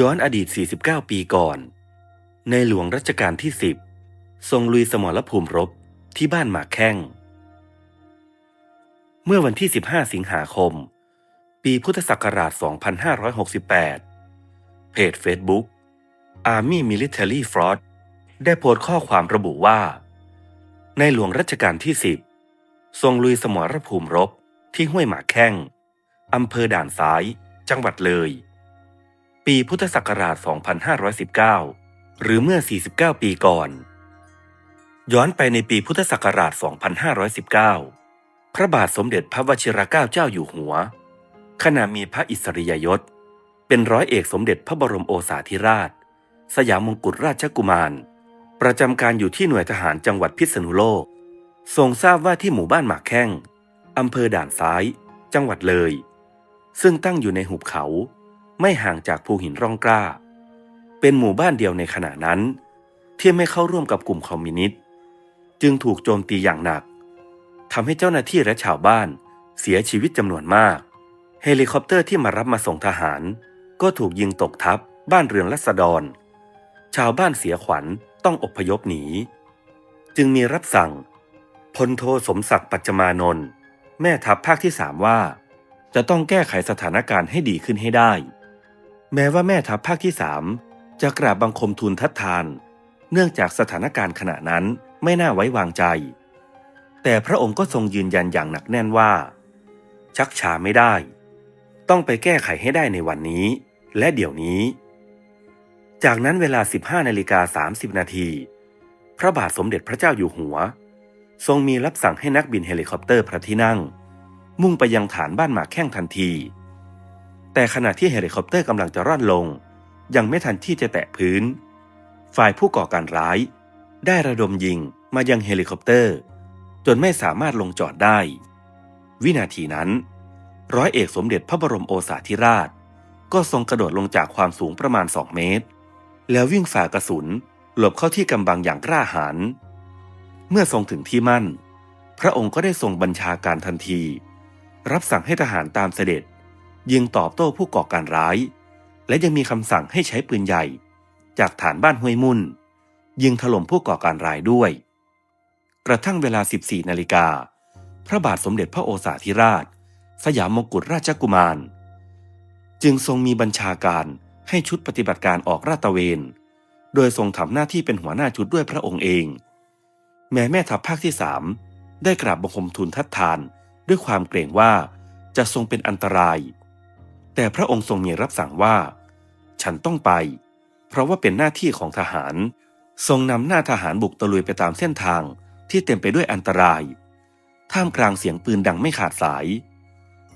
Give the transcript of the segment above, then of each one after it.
ย้อนอดีต 49 ปีก่อน ในหลวงรัชกาลที่ 10 ทรงลุยสมรภูมิรบที่บ้านหมากแข้ง เมื่อวันที่ 15 สิงหาคม ปีพุทธศักราช 2568 เพจ Facebook Army Military Fraud ได้โพสต์ข้อความระบุว่า ในหลวงรัชกาลที่ 10 ทรงลุยสมรภูมิรบที่ห้วยหมากแข้งอำเภอด่านซ้าย จังหวัดเลย ปีพุทธศักราช 2519 หรือเมื่อ 49 ปีก่อน ย้อนไปในปีพุทธศักราช 2519 พระบาทสมเด็จพระวชิรเกล้าเจ้าอยู่หัว ขณะมีพระอิสริยยศ เป็นร้อยเอกสมเด็จพระบรมโอษาธิราช สยามมงกุฎราชกุมาร ประจำการอยู่ที่หน่วยทหารจังหวัดพิษณุโลก ทรงทราบว่าที่หมู่บ้านหมากแข้งอำเภอด่านซ้าย จังหวัดเลย ซึ่งตั้งอยู่ในหุบเขา ไม่ห่างจากภูหินร่องกล้า เป็นหมู่บ้านเดียวในขณะนั้น ที่ไม่เข้าร่วมกับกลุ่มคอมมิวนิสต์จึงถูกโจมตีอย่างหนักทำให้เจ้าหน้าที่และชาวบ้านเสียชีวิตจำนวนมาก เฮลิคอปเตอร์ที่มารับมาส่งทหาร ก็ถูกยิงตกทับบ้านเรือนรัษฎร ชาวบ้านเสียขวัญต้องอพยพหนี จึงมีรับสั่งพลโทสมศักดิ์ปัจจมานนท์แม่ทัพภาคที่สามว่า จะต้องแก้ไขสถานการณ์ให้ดีขึ้นให้ได้ แม้ว่าแม่ทัพภาคที่สามจะกราบบังคมทูลทัดทาน เนื่องจากสถานการณ์ขณะนั้นไม่น่าไว้วางใจ แต่พระองค์ก็ทรงยืนยันอย่างหนักแน่นว่า ชักช้าไม่ได้ ต้องไปแก้ไขให้ได้ในวันนี้ และเดี๋ยวนี้ จากนั้นเวลา 15นาฬิกา30 นาที พระบาทสมเด็จพระเจ้าอยู่หัว ทรงมีรับสั่งให้นักบินเฮลิคอปเตอร์พระที่นั่ง มุ่งไปยังฐานบ้านหมากแข้งทันที แต่ขณะที่เฮลิคอปเตอร์กำลังจะร่อนลง ยังไม่ทันที่จะแตะพื้น ฝ่ายผู้ก่อการร้าย ได้ระดมยิงมายังเฮลิคอปเตอร์ จนไม่สามารถลงจอดได้ วินาทีนั้น ร้อยเอกสมเด็จพระบรมโอษาธิราช ก็ทรงกระโดดลงจากความสูงประมาณ 2 เมตร แล้ววิ่งฝ่ากระสุนหลบเข้าที่กำบังอย่างกล้าหาญเมื่อทรงถึงที่มั่น พระองค์ก็ได้ทรงบัญชาการทันที รับสั่งให้ทหารตามเสด็จ ยิงตอบโต้ผู้ก่อการร้าย และยังมีคำสั่งให้ใช้ปืนใหญ่ จากฐานบ้านห้วยมุ่น ยิงถล่มผู้ก่อการร้ายด้วย กระทั่งเวลา 14 นาฬิกา พระบาทสมเด็จพระโอษาธิราช สยามมงกุฎราชกุมาร จึงทรงมีบัญชาการให้ชุดปฏิบัติการออกราตระเวน โดยทรงทำหน้าที่เป็นหัวหน้าชุดด้วยพระองค์เอง แม้แม่ทัพภาคที่สามได้กราบบังคมทูลทัดทานด้วยความเกรงว่าจะทรงเป็นอันตราย แต่พระองค์ทรงมีรับสั่งว่า ฉันต้องไป เพราะว่าเป็นหน้าที่ของทหาร ทรงนำหน้าทหารบุกตะลุยไปตามเส้นทางที่เต็มไปด้วยอันตราย ท่ามกลางเสียงปืนดังไม่ขาดสาย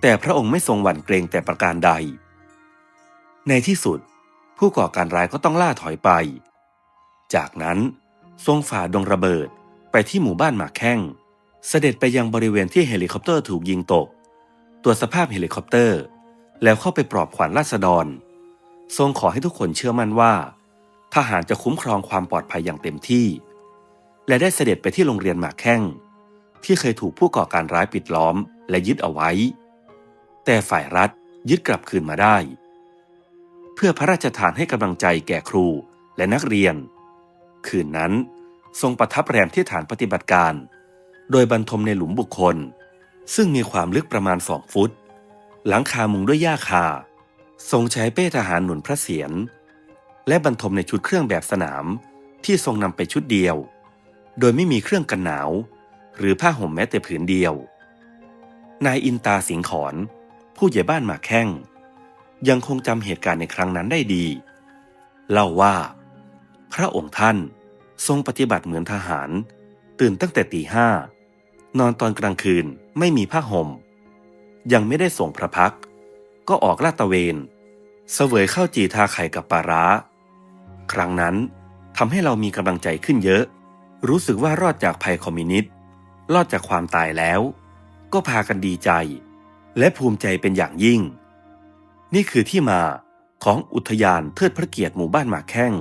แต่พระองค์ไม่ทรงหวั่นเกรงแต่ประการใด ในที่สุด ผู้ก่อการร้ายก็ต้องล่าถอยไป จากนั้นทรงฝ่าดงระเบิดไปที่หมู่บ้านหมากแข้ง เสด็จไปยังบริเวณที่เฮลิคอปเตอร์ถูกยิงตกตรวจสภาพเฮลิคอปเตอร์ แล้วเข้าไปปลอบขวัญราษฎร ทรงขอให้ทุกคนเชื่อมั่นว่า ทหารจะคุ้มครองความปลอดภัยอย่างเต็มที่ และได้เสด็จไปที่โรงเรียนหมากแข้ง ที่เคยถูกผู้ก่อการร้ายปิดล้อมและยึดเอาไว้ แต่ฝ่ายรัฐยึดกลับคืนมาได้ เพื่อพระราชทานให้กำลังใจแก่ครูและนักเรียน คืนนั้นทรงประทับแรมที่ฐานปฏิบัติการ โดยบรรทมในหลุมบุคคล ซึ่งมีความลึกประมาณสองฟุต หลังคามุงด้วยหญ้าคา ทรงใช้เป้ทหารหนุนพระเศียร และบรรทมในชุดเครื่องแบบสนามที่ทรงนำไปชุดเดียว โดยไม่มีเครื่องกันหนาว หรือผ้าห่มแม้แต่ผืนเดียว นายอินตาสิงขอนผู้ใหญ่บ้านหมากแข้ง ยังคงจำเหตุการณ์ในครั้งนั้นได้ดี เล่าว่า พระองค์ท่านทรงปฏิบัติเหมือนทหาร ตื่นตั้งแต่ตีห้านอนตอนกลางคืนไม่มีผ้าห่ม ยังไม่ได้ส่งพระพัก ก็ออกลาดตะเวน เสวยข้าวจีทาไข่กับปลาร้า ครั้งนั้นทำให้เรามีกำลังใจขึ้นเยอะ รู้สึกว่ารอดจากภัยคอมมิวนิสต์รอดจากความตายแล้ว ก็พากันดีใจ และภูมิใจเป็นอย่างยิ่ง นี่คือที่มาของอุทยานเทิดพระเกียรติหมู่บ้านหมากแข้ง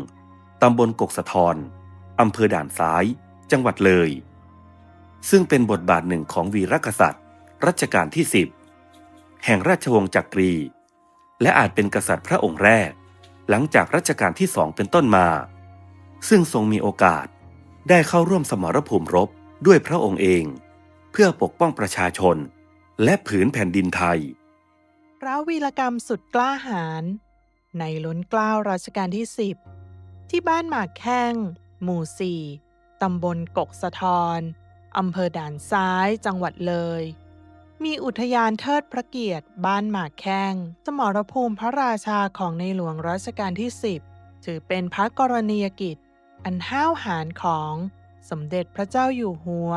ตำบลกกสะทอนอำเภอด่านซ้าย จังหวัดเลย ซึ่งเป็นบทบาทหนึ่งของวีรกษัตริย์ รัชกาลที่สิบ แห่งราชวงศ์จักรี และอาจเป็นกษัตริย์พระองค์แรก หลังจากรัชกาลที่สองเป็นต้นมา ซึ่งทรงมีโอกาสได้เข้าร่วมสมรภูมิรบด้วยพระองค์เอง เพื่อปกป้องประชาชน และผืนแผ่นดินไทย พระวีรกรรมสุดกล้าหาญในล้นเกล้ารัชกาลที่10ที่บ้านหมากแข้ง หมู่4ตำบลกกสะทอนอำเภอด่านซ้ายจังหวัดเลย มีอุทยานเทิดพระเกียรติ บ้านหมากแข้ง สมรภูมิพระราชาของในหลวงรัชกาลที่ 10 ถือเป็นพระกรณียกิจ อันห้าวหาญของสมเด็จพระเจ้าอยู่หัว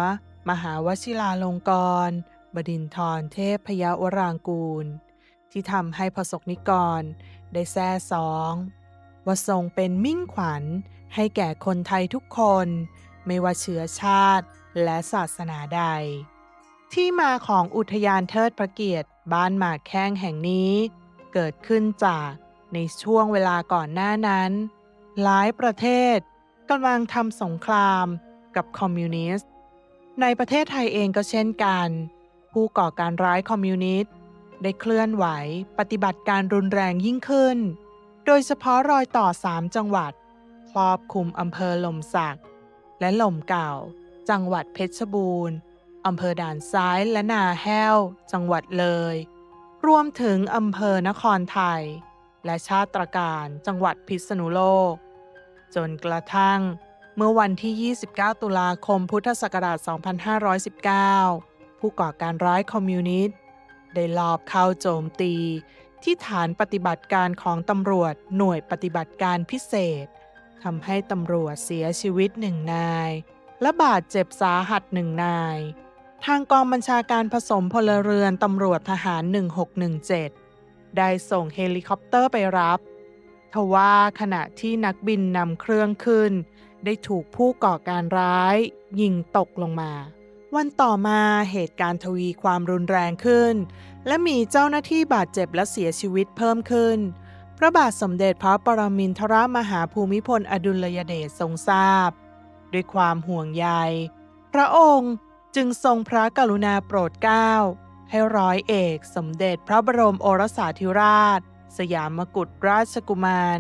มหาวชิราลงกรณบดินทรเทพพยวรางกูล ที่ทำให้พระสกนิกร ได้แซ่สองว่าทรงเป็นมิ่งขวัญให้แก่คนไทยทุกคน ไม่ว่าเชื้อชาติและศาสนาใด ที่มาของอุทยานเทิดพระเกียรติ บ้านหมากแข้งแห่งนี้ เกิดขึ้นจากในช่วงเวลาก่อนหน้านั้น หลายประเทศกำลังทำสงครามกับคอมมิวนิสต์ ในประเทศไทยเองก็เช่นกัน ผู้ก่อการร้ายคอมมิวนิสต์ ได้เคลื่อนไหวปฏิบัติการรุนแรงยิ่งขึ้น โดยเฉพาะรอยต่อ3จังหวัด ครอบคลุมอำเภอหล่มสัก และหล่มเก่า จังหวัดเพชรบูรณ์ อำเภอด่านซ้ายและนาแห้ว จังหวัดเลย รวมถึงอำเภอนครไทย และชาติตรการจังหวัดพิษณุโลก จนกระทั่งเมื่อวันที่ 29 ตุลาคมพุทธศักราช 2519 ผู้ก่อการร้ายคอมมิวนิสต์ ได้ลอบเข้าโจมตี ที่ฐานปฏิบัติการของตำรวจหน่วยปฏิบัติการพิเศษทำให้ตำรวจเสียชีวิตหนึ่งนาย และบาดเจ็บสาหัสหนึ่งนาย ทางกองบัญชาการผสมพลเรือนตำรวจทหาร 1617 ได้ส่งเฮลิคอปเตอร์ไปรับ ทว่าขณะที่นักบินนำเครื่องขึ้น ได้ถูกผู้ก่อการร้าย ยิงตกลงมา วันต่อมาเหตุการณ์ทวีความรุนแรงขึ้น และมีเจ้าหน้าที่บาดเจ็บและเสียชีวิตเพิ่มขึ้น พระบาทสมเด็จพระปรมินทรมหาภูมิพลอดุลยเดชทรงทราบ ด้วยความห่วงใย พระองค์ จึงทรงพระกรุณาโปรดเกล้า ให้ร้อยเอกสมเด็จพระบรมโอรสาธิราช สยามกุฎราชกุมาร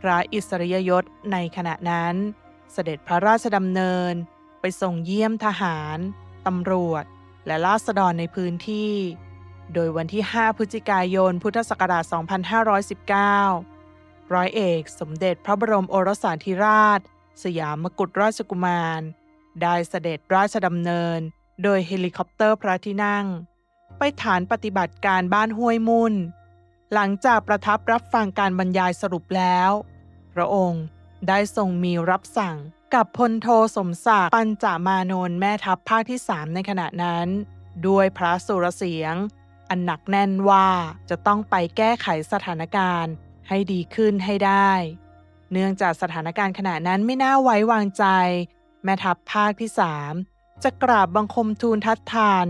พระอิสริยยศในขณะนั้น เสด็จพระราชดำเนินไปส่งเยี่ยมทหาร ตำรวจ และราษฎรในพื้นที่ โดยวันที่ 5 พฤศจิกายน พุทธศักราช 2519 ร้อยเอกสมเด็จพระบรมโอรสาธิราช สยามกุฎราชกุมาร ได้เสด็จราชดำเนิน โดยเฮลิคอปเตอร์พระที่นั่ง ไปฐานปฏิบัติการบ้านห้วยมุนหลังจากประทับรับฟังการบรรยายสรุปแล้ว พระองค์ได้ทรงมีรับสั่งกับพลโทสมศักดิ์ปัญจามานนท์แม่ทัพภาคที่3ในขณะนั้น ด้วยพระสุรเสียง อันหนักแน่นว่าจะต้องไปแก้ไขสถานการณ์ให้ดีขึ้นให้ได้ เนื่องจากสถานการณ์ขณะนั้นไม่น่าไว้วางใจ แม่ทัพภาคที่3จะกราบบังคมทูลทัดทาน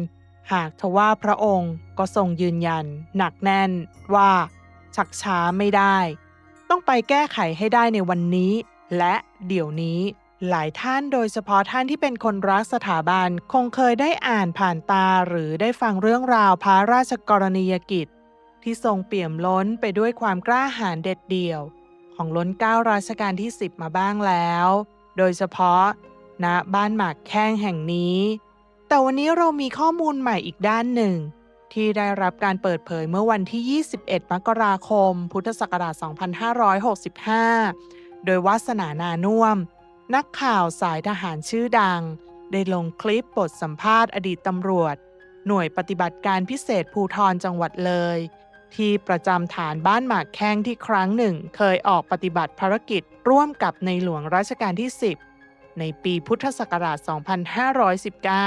หากทว่าพระองค์ก็ทรงยืนยัน หนักแน่นว่า ชักช้าไม่ได้ ต้องไปแก้ไขให้ได้ในวันนี้ และเดี๋ยวนี้หลายท่านโดยเฉพาะท่านที่เป็นคนรักสถาบันคงเคยได้อ่านผ่านตาหรือได้ฟังเรื่องราวพระราชกรณียกิจ ที่ทรงเปี่ยมล้นไปด้วยความกล้าหาญเด็ดเดี่ยว ของล้นเก้ารัชกาลที่ 10 มาบ้างแล้ว โดยเฉพาะ ณบ้านหมากแข้งแห่งนี้ แต่วันนี้เรามีข้อมูลใหม่อีกด้านหนึ่ง ที่ได้รับการเปิดเผยเมื่อวันที่ 21 มกราคม พุทธศักราช 2565 โดยวาสนานานุ่ม นักข่าวสายทหารชื่อดัง ได้ลงคลิปบทสัมภาษณ์อดีตตำรวจ หน่วยปฏิบัติการพิเศษภูทรจังหวัดเลย ที่ประจำฐานบ้านหมากแข้งที่ครั้งหนึ่ง เคยออกปฏิบัติภารกิจร่วมกับในหลวงรัชกาลที่ 10 ในปีพุทธศักราช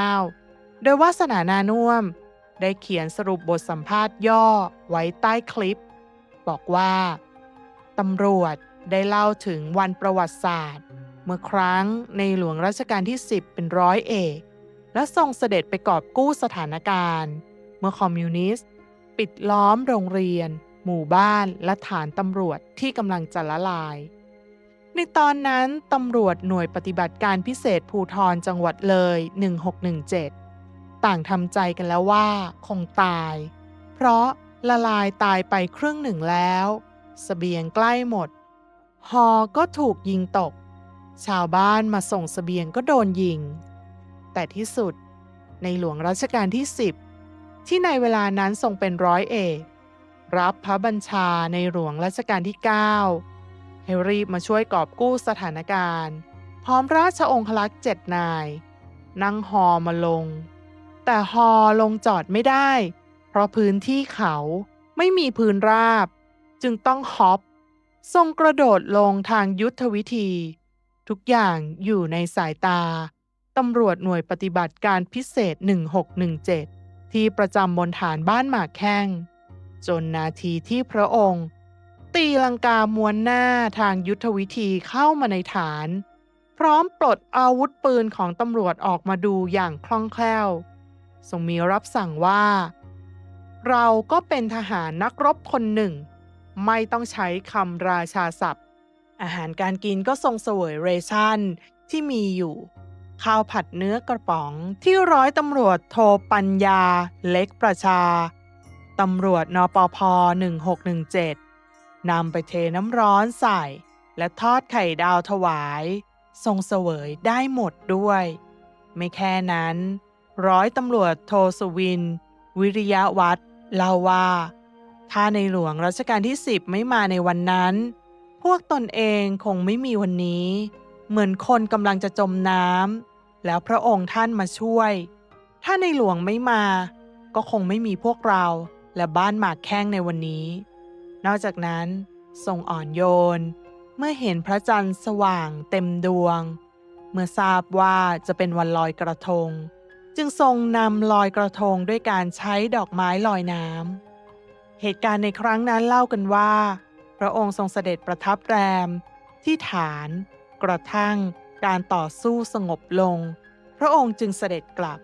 2519 โดยวาสนานานุ่ม ได้เขียนสรุปบทสัมภาษณ์ย่อไว้ใต้คลิป บอกว่าตำรวจได้เล่าถึงวันประวัติศาสตร์ เมื่อครั้งในหลวงรัชกาลที่ 10 เป็นร้อยเอก และทรงเสด็จไปกอบกู้สถานการณ์ เมื่อคอมมิวนิสต์ ปิดล้อมโรงเรียน หมู่บ้านและฐานตำรวจที่กำลังจะละลาย ในตอนนั้นตำรวจหน่วยปฏิบัติการพิเศษภูทรจังหวัดเลย 1617 ต่างทำใจกันแล้วว่าคงตาย เพราะละลายตายไปครึ่งหนึ่งแล้วสเสบียงใกล้หมด ฮอก็ถูกยิงตก ชาวบ้านมาส่งสเสบียงก็โดนยิง แต่ที่สุดในหลวงรัชกาลที่ 10 ที่ในเวลานั้นทรงเป็นร้อยเอก รับพระบัญชาในหลวงรัชกาลที่ 9 ให้รีบมาช่วยกอบกู้สถานการณ์ พร้อมราชองครักษ์เจ็ดนาย นั่งฮอมาลง แต่ฮอลงจอดไม่ได้ เพราะพื้นที่เขาไม่มีพื้นราบ จึงต้องฮอปทรงกระโดดลงทางยุทธวิธี ทุกอย่างอยู่ในสายตาตำรวจหน่วยปฏิบัติการพิเศษ 1617 ที่ประจำบนฐานบ้านหมากแข้ง จนนาทีที่พระองค์ ตีลังกามวนหน้าทางยุทธวิธีเข้ามาในฐาน พร้อมปลดอาวุธปืนของตำรวจออกมาดูอย่างคล่องแคล่วทรงมีรับสั่งว่า เราก็เป็นทหารนักรบคนหนึ่ง ไม่ต้องใช้คำราชาศัพท์ อาหารการกินก็ทรงเสวยเรชั่นที่มีอยู่ข้าวผัดเนื้อกระป๋องที่ร้อยตำรวจโทปัญญาเล็กประชา ตำรวจนปพ 1617 นำไปเทน้ำร้อนใส่ และทอดไข่ดาวถวาย ทรงเสวยได้หมดด้วย ไม่แค่นั้น ร้อยตำรวจโทสุวิน วิริยะวัฒน์เล่าว่า ถ้าในหลวงรัชกาลที่10ไม่มาในวันนั้น พวกตนเองคงไม่มีวันนี้ เหมือนคนกำลังจะจมน้ำแล้วพระองค์ท่านมาช่วย ถ้าในหลวงไม่มา ก็คงไม่มีพวกเราและบ้านหมากแข้งในวันนี้ นอกจากนั้นทรงอ่อนโยน เมื่อเห็นพระจันทร์สว่างเต็มดวง เมื่อทราบว่าจะเป็นวันลอยกระทง จึงทรงนำลอยกระทงด้วยการใช้ดอกไม้ลอยน้ำเหตุการณ์ในครั้งนั้นเล่ากันว่า พระองค์ทรงเสด็จประทับแรม ที่ฐาน กระทั่งการต่อสู้สงบลง พระองค์จึงเสด็จกลับ